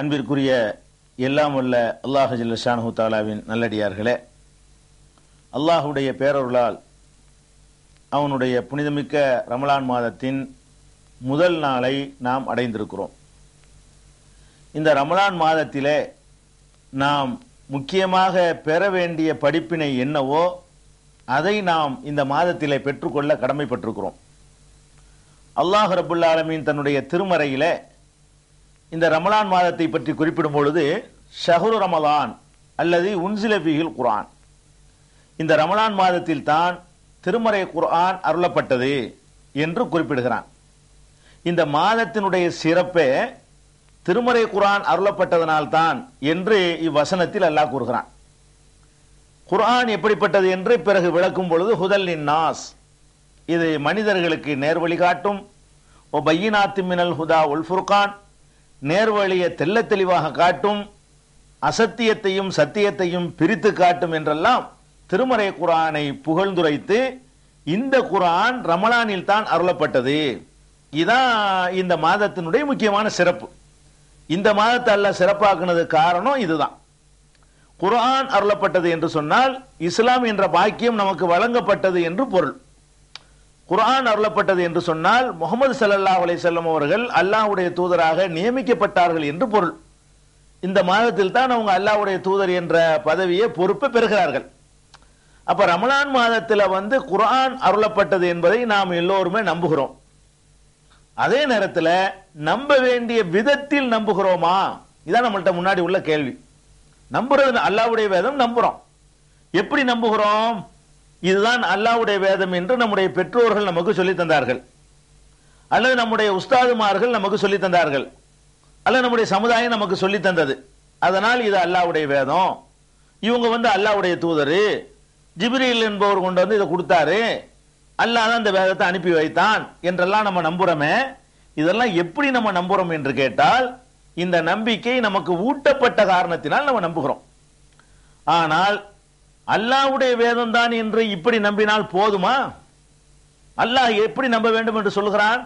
அன்பிற்குரிய எல்லாம் உள்ள அல்லாஹ் ஜில்லஷானு தாலாவின் நல்லடியார்களே அல்லாஹுடைய பேரருளால் அவனுடைய புனிதமிக்க ரமலான் மாதத்தின் முதல் நாளை நாம் அடைந்திருக்கிறோம். இந்த ரமலான் மாதத்திலே நாம் முக்கியமாக பெற வேண்டிய படிப்பினை என்னவோ அதை நாம் இந்த மாதத்திலே பெற்றுக்கொள்ள கடமைப்பட்டிருக்கிறோம். அல்லாஹ் ரபுல்லா ஆலமீன் தன்னுடைய திருமறையிலே இந்த ரமலான் மாதத்தை பற்றி குறிப்பிடும் பொழுது ஷஹரு ரமலான் அல்லது உன்சிலபிகில் குரான் இந்த ரமலான் மாதத்தில் தான் திருமறை குர்ஆன் அருளப்பட்டது என்று குறிப்பிடுகிறான். இந்த மாதத்தினுடைய சிறப்பே திருமறை குரான் அருளப்பட்டதனால்தான் என்று இவ்வசனத்தில் அல்லாஹ் கூறுகிறான். குர்ஆன் எப்படிப்பட்டது என்று பிறகு விளக்கும் பொழுது ஹுதல் நாஸ் இது மனிதர்களுக்கு நேர்வழிகாட்டும் காட்டும். ஓ பையினாத்து மினல் ஹுதா உல் ஃபுர்கான். நேர்வழியை தெல்ல தெளிவாக காட்டும் அசத்தியத்தையும் சத்தியத்தையும் பிரித்து காட்டும் என்றெல்லாம் திருமறை குரானை புகழ்ந்துரைத்து இந்த குரான் ரமலானில் தான் அருளப்பட்டது. இதான் இந்த மாதத்தினுடைய முக்கியமான சிறப்பு. இந்த மாதத்தை அல்ல சிறப்பாக்குனது காரணம் இதுதான். குரான் அருளப்பட்டது என்று சொன்னால் இஸ்லாம் என்ற பாக்கியம் நமக்கு வழங்கப்பட்டது என்று பொருள். குரான் அருளப்பட்டது என்று சொன்னால் முகமது சல்லா அலை செல்லம் அவர்கள் அல்லாஹுடைய தூதராக நியமிக்கப்பட்டார்கள் என்று பொருள். இந்த மாதத்தில் தான் அவங்க அல்லாஹ்வுடைய தூதர் என்ற பதவியை பொறுப்பை பெறுகிறார்கள். அப்ப ரமலான் மாதத்தில் வந்து குரான் அருளப்பட்டது என்பதை நாம் எல்லோருமே நம்புகிறோம். அதே நேரத்தில் நம்ப வேண்டிய விதத்தில் நம்புகிறோமா? இதான் நம்மள்ட்ட முன்னாடி உள்ள கேள்வி. நம்புறது அல்லாஹ்வுடைய வேதம் நம்புறோம். எப்படி நம்புகிறோம்? இதுதான் அல்லாஹ்வுடைய வேதம் என்று நம்முடைய பெற்றோர்கள் நமக்கு சொல்லி தந்தார்கள். அல்லது நம்முடைய உஸ்தாதுமார்கள் நமக்கு சொல்லி தந்தார்கள். அல்லது நம்முடைய சமுதாயம் நமக்கு சொல்லி தந்தது. அதனால் இது அல்லாவுடைய வேதம். இவங்க வந்து அல்லாஹ்வுடைய தூதர். ஜிப்ரீல் என்பவர் கொண்டு வந்து இதை கொடுத்தாரு. அல்லாஹ் தான் இந்த வேதத்தை அனுப்பி வைத்தான் என்றெல்லாம் நம்ம நம்புறோமே. இதெல்லாம் எப்படி நம்ம நம்புறோம் என்று கேட்டால் இந்த நம்பிக்கை நமக்கு ஊட்டப்பட்ட காரணத்தினால் நம்ம நம்புகிறோம். ஆனால் அல்லாஹ்வுடைய வேதம் தான் என்று இப்படி நம்பினால் போதுமா? அல்லாஹ் எப்படி நம்ப வேண்டும் என்று சொல்கிறான்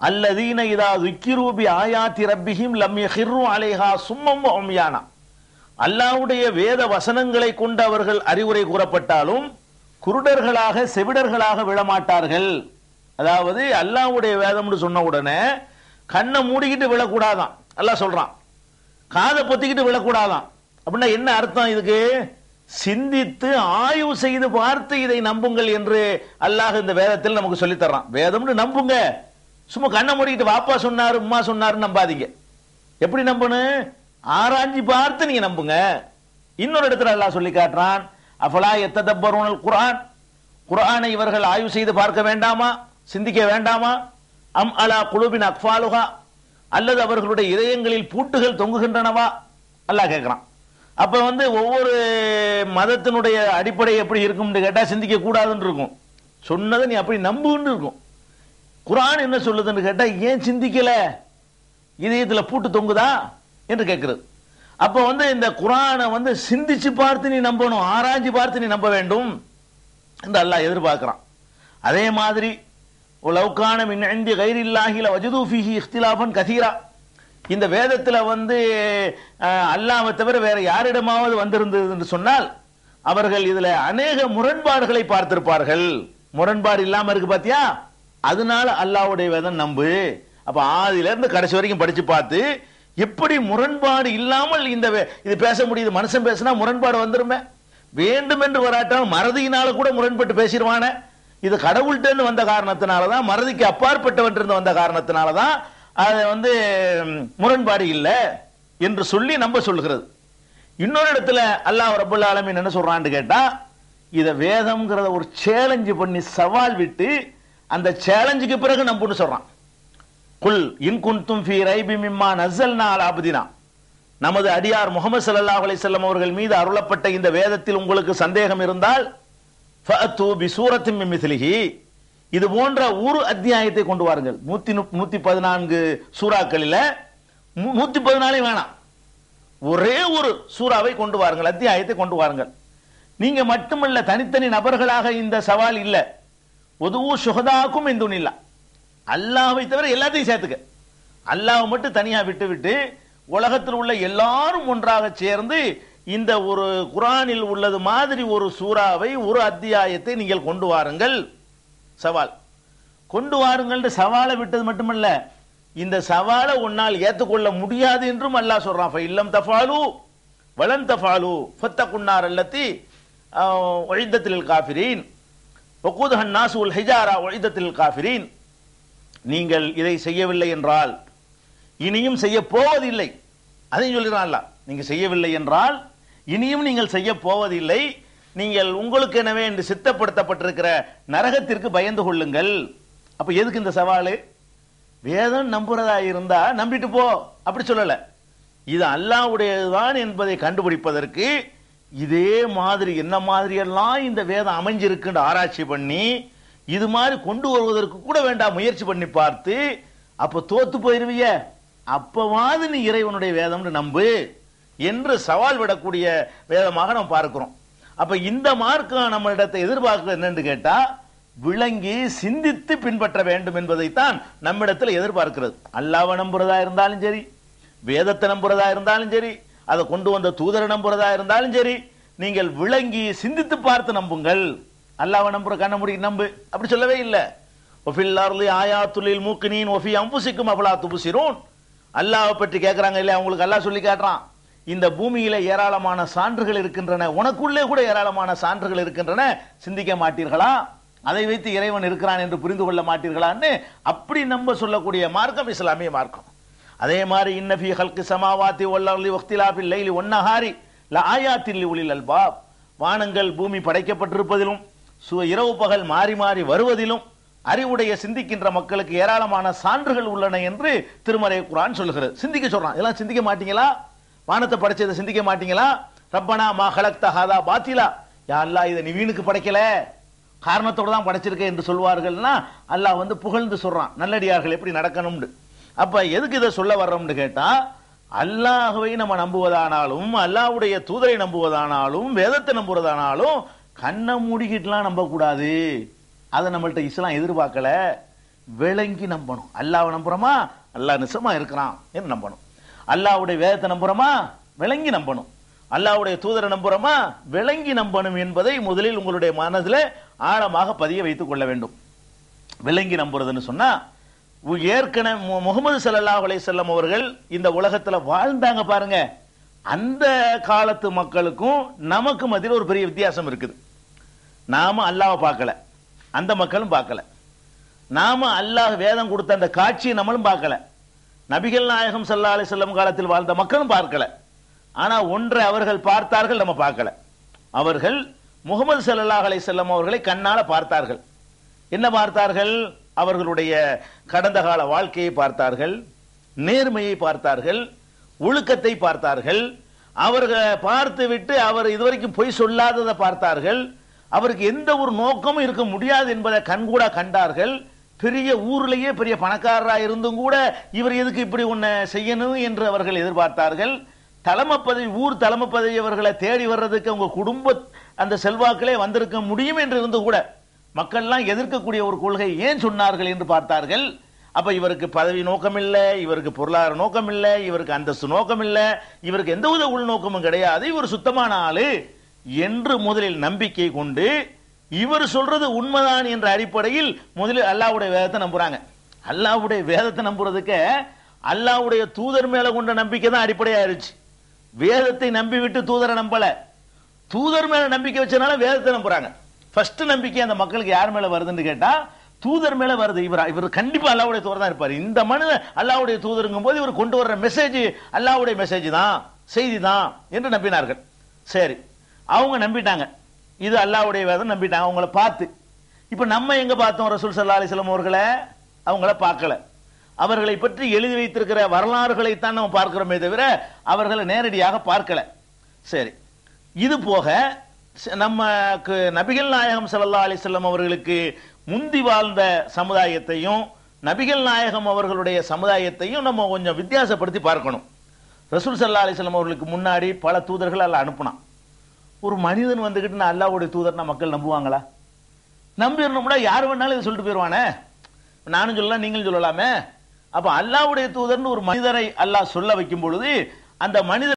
அல்லதீன இதா துக்கிரூபி ஆயாத்தி ரப்பிஹிம் லம் யஹிர்ரு அலைஹா சும்மம் ஒம்யானா அல்லாவுடைய வேத வசனங்களை கொண்டு அவர்கள் அறிவுரை கூறப்பட்டாலும் குருடர்களாக செவிடர்களாக விழமாட்டார்கள். அதாவது அல்லாவுடைய வேதம்னு சொன்ன உடனே கண்ணை மூடிக்கிட்டு விழக்கூடாதான். அல்லாஹ் சொல்றான். காதை பொத்திக்கிட்டு விழக்கூடாதான். அப்படின்னா என்ன அர்த்தம் இதுக்கு? சிந்தித்து ஆய்வு செய்து பார்த்து இதை நம்புங்கள் என்று அல்லாஹ் இந்த வேதத்தில் நமக்கு சொல்லித் தர்றான் வேதம்னு நம்புங்க. சும்மா கண்ணை மூடிக்கிட்டு வாப்பா சொன்னாரு உம்மா சொன்னாருன்னு நம்பாதீங்க. எப்படி நம்பணும்? ஆராய்ஞ்சி பார்த்து நீங்க நம்புங்க. இன்னொரு இடத்துல அல்லாஹ் சொல்லி காட்டுறான் அஃபலா எத்ததப்பருணல் குரான் குரானை இவர்கள் ஆய்வு செய்து பார்க்க வேண்டாமா? சிந்திக்க வேண்டாமா? அம் அலா குழுவின் அக்ஃபாலுகா அல்லது அவர்களுடைய இதயங்களில் பூட்டுகள் தொங்குகின்றனவா? அல்லாஹ் கேட்கிறான். அப்ப வந்து ஒவ்வொரு மதத்தினுடைய அடிப்படை எப்படி இருக்கும்னு கேட்டா சிந்திக்க கூடாதுன்னு இருக்கும். சொன்னதை நீ அப்படி நம்புன்னு இருக்கும். குரான் என்ன சொல்லுதுன்னு கேட்டா ஏன் சிந்திக்கல? இதயத்துல பூட்டு தொங்குதா? என்று கேட்கிறது அப்ப வந்து இந்த குரானை வந்து சிந்திச்சு பார்த்து நீ நம்பணும் ஆராய்ச்சி பார்த்து நீ நம்ப வேண்டும் என்று அல்லாஹ் எதிர்பார்க்கிறான். அதே மாதிரி லவ்கான மின் இந்தி கைரில்லாஹில வஜதூஃபிஹி இஃப்திலாபன் கதீரா இந்த வேதத்துல வந்து அல்லாம தவிர வேற யாரிடமாவது வந்திருந்தது என்று சொன்னால் அவர்கள் இதுல அநேக முரண்பாடுகளை பார்த்திருப்பார்கள். முரண்பாடு இல்லாம இருக்கு பாத்தியா? அதனால அல்லாஹ்வுடைய வேதம் நம்பு. அப்ப ஆதில இருந்து கடைசி வரைக்கும் படிச்சு பார்த்து எப்படி முரண்பாடு இல்லாமல் இந்த வே- இது பேச முடியுது மனுஷன் பேசினா முரண்பாடு வந்துருமே. வேண்டும் என்று வராட்டால் மறதியினால கூட முரண்பட்டு பேசிடுவானே இது கடவுள்கிட்ட வந்த காரணத்தினாலதான் மறதிக்கு அப்பாற்பட்டவற்றிருந்து வந்த காரணத்தினாலதான் அது வந்து முரண்பாடு இல்லை என்று சொல்லி நம்ப சொல்லுகிறது. இன்னொரு இடத்துல அல்லாஹ் ரபுல் ஆலமின் என்ன சொல்றான்னு கேட்டா இத வேதம்ங்கிறத ஒரு சேலஞ்சு பண்ணி சவால் விட்டு அந்த சேலஞ்சுக்கு பிறகு நம்புன்னு சொல்றான். குல் இன் குன்தும் ஃபீ ரைபி மிம்மா நஸல்னா அலா அப்தினா. நமது அடியார் முகமது சல்லாஹ் அலிசல்லம் அவர்கள் மீது அருளப்பட்ட இந்த வேதத்தில் உங்களுக்கு சந்தேகம் இருந்தால் ஃபஅத்து பி சூரத்தின் மின் இது போன்ற ஒரு அத்தியாயத்தை கொண்டு வாருங்கள். நூத்தி நு- நூத்தி பதினான்கு சூறாக்களில் மு- நூத்தி பதினாலே வேணாம். ஒரே ஒரு சூறாவை கொண்டு வாருங்கள் அத்தியாயத்தை கொண்டு வாருங்கள். நீங்க மட்டுமல்ல தனித்தனி நபர்களாக இந்த சவால் இல்லை. ஒதுவு சுகதாக்கும் இந்த இல்ல அல்லாவை தவிர எல்லாத்தையும் சேர்த்துக்க. அல்லாஹ் மட்டும் தனியா விட்டு விட்டு உலகத்தில் உள்ள எல்லாரும் ஒன்றாக சேர்ந்து இந்த ஒரு குரானில் உள்ளது மாதிரி ஒரு சூறாவை ஒரு அத்தியாயத்தை நீங்கள் கொண்டு வாருங்கள். சவால். கொண்டு வாருங்கள் சவாலை விட்டது மட்டுமல்ல இந்த சவாலை உன்னால் ஏற்றுக்கொள்ள முடியாது என்றும் அல்லாஹ் சொல்றான். இல்லம் தஃபாலு வளம் தஃபாலு ஃபத்தகுன்னார் அல்லத்தி ஒழிந்தத்தில் காஃபிரீன் ஒக்கூதஹன் நாசுல் ஹிஜாரா ஒழிந்தத்தில் காஃபிரீன். நீங்கள் இதை செய்யவில்லை என்றால் இனியும் செய்ய போவதில்லை அதையும் சொல்லிடுறான்ல நீங்கள் செய்யவில்லை என்றால் இனியும் நீங்கள் செய்ய போவதில்லை நீங்கள் உங்களுக்கு எனவே என்று சித்தப்படுத்தப்பட்டிருக்கிற நரகத்திற்கு பயந்து கொள்ளுங்கள். அப்ப எதுக்கு இந்த சவாலு? வேதம் நம்புறதா இருந்தா நம்பிட்டு போ. அப்படி சொல்லல. இது அல்லாவுடையதுதான் என்பதை கண்டுபிடிப்பதற்கு இதே மாதிரி என்ன மாதிரியெல்லாம் இந்த வேதம் அமைஞ்சிருக்குன்னு ஆராய்ச்சி பண்ணி இது மாதிரி கொண்டு வருவதற்கு கூட வேண்டாம் முயற்சி பண்ணி பார்த்து அப்ப தோத்து போயிருவிய? அப்பவாது நீ இறைவனுடைய வேதம்னு நம்பு என்று சவால் விடக்கூடிய வேதமாக நாம் பார்க்கிறோம். அப்ப இந்த மார்க்கம் நம்மளிடத்தை எதிர்பார்க்கிறது என்னன்னு கேட்டா விளங்கி சிந்தித்து பின்பற்ற வேண்டும் என்பதைத்தான் நம்மிடத்தில் எதிர்பார்க்கிறது. அல்லாவை நம்புறதா இருந்தாலும் சரி வேதத்தை நம்புறதா இருந்தாலும் சரி அதை கொண்டு வந்த தூதரை நம்புறதா இருந்தாலும் சரி நீங்கள் விளங்கி சிந்தித்து பார்த்து நம்புங்கள். அல்லாவை நம்புற கண்ண முடி நம்பு. அப்படி சொல்லவே இல்லை. ஒஃபில்லார்லி ஆயாத்துலில் மூக்கினின் ஒஃபி அம்புசிக்கும் அபலா துபுசிரும் அல்லாவை பற்றி கேட்குறாங்க இல்லையா? அவங்களுக்கு அல்லாஹ் சொல்லி காட்டுறான். இந்த பூமியில ஏராளமான சான்றுகள் இருக்கின்றன. உனக்குள்ளே கூட ஏராளமான சான்றுகள் இருக்கின்றன. சிந்திக்க மாட்டீர்களா? அதை வைத்து இறைவன் இருக்கிறான் என்று புரிந்து கொள்ள மாட்டீர்களான்னு அப்படி நம்ப சொல்லக்கூடிய மார்க்கம் இஸ்லாமிய மார்க்கம். அதே மாதிரி இன்னஃபி ஹல்கி சமாவாத்தி ஒல்லி ஒக்திலாபி லைலி ஒன்னஹாரி ல ஆயாத்தில் உளில் அல்பாப். வானங்கள் பூமி படைக்கப்பட்டிருப்பதிலும் சு- இரவு பகல் மாறி மாறி வருவதிலும் அறிவுடைய சிந்திக்கின்ற மக்களுக்கு ஏராளமான சான்றுகள் உள்ளன என்று திருமறை குரான் சொல்லுகிறது. சிந்திக்க சொல்றான். இதெல்லாம் சிந்திக்க மாட்டீங்களா? வானத்தை படைச்சதை சிந்திக்க மாட்டீங்களா? ரப்பனா மா ஹலக்த ஹாதா பாத்திலா. யா இதை நீ வீணுக்கு படைக்கல. காரணத்தோடு தான் படைச்சிருக்க என்று சொல்வார்கள்னா அல்லாஹ் வந்து புகழ்ந்து சொல்கிறான் நல்லடியார்கள் எப்படி நடக்கணும்னு. அப்போ எதுக்கு இதை சொல்ல வர்றோம்னு கேட்டால் அல்லாஹுவை நம்ம நம்புவதானாலும் அல்லாஹ்வுடைய தூதரை நம்புவதானாலும் வேதத்தை நம்புவதானாலும் கண்ணை மூடிக்கிட்டுலாம் நம்பக்கூடாது. அதை நம்மள்ட்ட இஸ்லாம் எதிர்பார்க்கல. விளங்கி நம்பணும். அல்லாவை நம்புகிறோமா அல்லாஹ் நிசமாக இருக்கிறான் என்று நம்பணும். அல்லாவுடைய வேதத்தை நம்புறோமா? விளங்கி நம்பணும். அல்லாஹ்வுடைய தூதரை நம்புறோமா? விளங்கி நம்பணும் என்பதை முதலில் உங்களுடைய மனதில் ஆழமாக பதிய வைத்துக் கொள்ள வேண்டும். விளங்கி நம்புறதுன்னு சொன்னா ஏற்கனவே மு- முகமது ஸல்லல்லாஹு அலைஹி வஸல்லம் அவர்கள் இந்த உலகத்தில் வாழ்ந்தாங்க பாருங்க. அந்த காலத்து மக்களுக்கும் நமக்கு மத்தியில் ஒரு பெரிய வித்தியாசம் இருக்குது. நாம அல்லாவை பார்க்கல. அந்த மக்களும் பார்க்கல. நாம அல்லாஹ் வேதம் கொடுத்த அந்த காட்சியை நம்மளும் பார்க்கல. நபிகள் நாயகம் சல்லா அலி செல்லம் காலத்தில் வாழ்ந்த மக்களும் பார்க்கல. ஆனா ஒன்றை அவர்கள் பார்த்தார்கள் நம்ம பார்க்கல. அவர்கள் முகமது சல்லாஹ் அலைஹி செல்லம் அவர்களை கண்ணால பார்த்தார்கள். என்ன பார்த்தார்கள்? அவர்களுடைய கடந்த கால வாழ்க்கையை பார்த்தார்கள் நேர்மையை பார்த்தார்கள் ஒழுக்கத்தை பார்த்தார்கள். அவர்கள் பார்த்து விட்டு அவர் இதுவரைக்கும் பொய் சொல்லாததை பார்த்தார்கள். அவருக்கு எந்த ஒரு நோக்கமும் இருக்க முடியாது என்பதை கண்கூடா கண்டார்கள். பெரிய ஊர்லயே பெரிய பணக்காரரா இருந்தும் கூட இவர் எதுக்கு இப்படி ஒன்ன செய்யணும் என்று அவர்கள் எதிர்பார்த்தார்கள். தலைமை பதவி ஊர் தலைமை பதவி அவர்களை தேடி வர்றதுக்கு அவங்க குடும்ப அந்த செல்வாக்களே வந்திருக்க முடியும் என்று இருந்து கூட மக்கள்லாம் எதிர்க்கக்கூடிய ஒரு கொள்கை ஏன் சொன்னார்கள் என்று பார்த்தார்கள். அப்ப இவருக்கு பதவி நோக்கம் இல்லை இவருக்கு பொருளாதார நோக்கம் இல்லை இவருக்கு அந்தஸ்து நோக்கம் இல்லை இவருக்கு எந்தவித உள்நோக்கமும் கிடையாது. இவர் சுத்தமான ஆளு என்று முதலில் நம்பிக்கை கொண்டு இவர் சொல்றது உண்மைதான் என்ற அடிப்படையில் முதலில் அல்லாவுடைய வேதத்தை நம்புறாங்க. அல்லாவுடைய வேதத்தை நம்புறதுக்கு அல்லாவுடைய தூதர் மேல கொண்ட நம்பிக்கை தான் அடிப்படையா இருந்துச்சு வேதத்தை நம்பி விட்டு தூதரை நம்பல. தூதர் மேல நம்பிக்கை வச்சனால வேதத்தை நம்புறாங்க. ஃபர்ஸ்ட் நம்பிக்கை அந்த மக்களுக்கு யார் மேல வருதுன்னு கேட்டா தூதர் மேல வருது. இவர் இவர் கண்டிப்பா அல்லாவுடைய தூதர் தான் இருப்பார். இந்த மனிதன் அல்லாவுடைய தூதருங்கும் போது இவர் கொண்டு வர்ற மெசேஜ் அல்லாவுடைய மெசேஜ் தான் செய்தி தான் என்று நம்பினார்கள். சரி அவங்க நம்பிட்டாங்க. இது அல்லாவுடைய வேதம் நம்பிட்டாங்க. அவங்கள பார்த்து. இப்ப நம்ம எங்க பார்த்தோம் ரசூல் சல்லா அலிஸ்லாம் அவர்களை? அவங்கள பார்க்கல. அவர்களை பற்றி எழுதி வைத்திருக்கிற வரலாறுகளைத்தான் நம்ம பார்க்கிறோமே தவிர அவர்களை நேரடியாக பார்க்கல. சரி. இது போக ச- நமக்கு நபிகள் நாயகம் சல்லா அலைஹி அவர்களுக்கு முந்தி வாழ்ந்த சமுதாயத்தையும் நபிகள் நாயகம் அவர்களுடைய சமுதாயத்தையும் நம்ம கொஞ்சம் வித்தியாசப்படுத்தி பார்க்கணும். ரசூல் சல்லா அலிஸ்லாம் அவர்களுக்கு முன்னாடி பல தூதர்கள் அல்ல அனுப்புனான். ஒரு மனிதன் வந்துகிட்டு நான் அல்லாவுடைய தூதர்னா மக்கள் நம்புவாங்களா? நம்பிடணும்னா யார் வேணாலும் இதை சொல்லிட்டு போயிடுவானே நானும் சொல்லலாம் நீங்களும் சொல்லலாமே. அப்ப அல்லாவுடைய தூதர்னு ஒரு மனிதரை அல்லாஹ் சொல்ல வைக்கும் பொழுது அந்த மனிதர்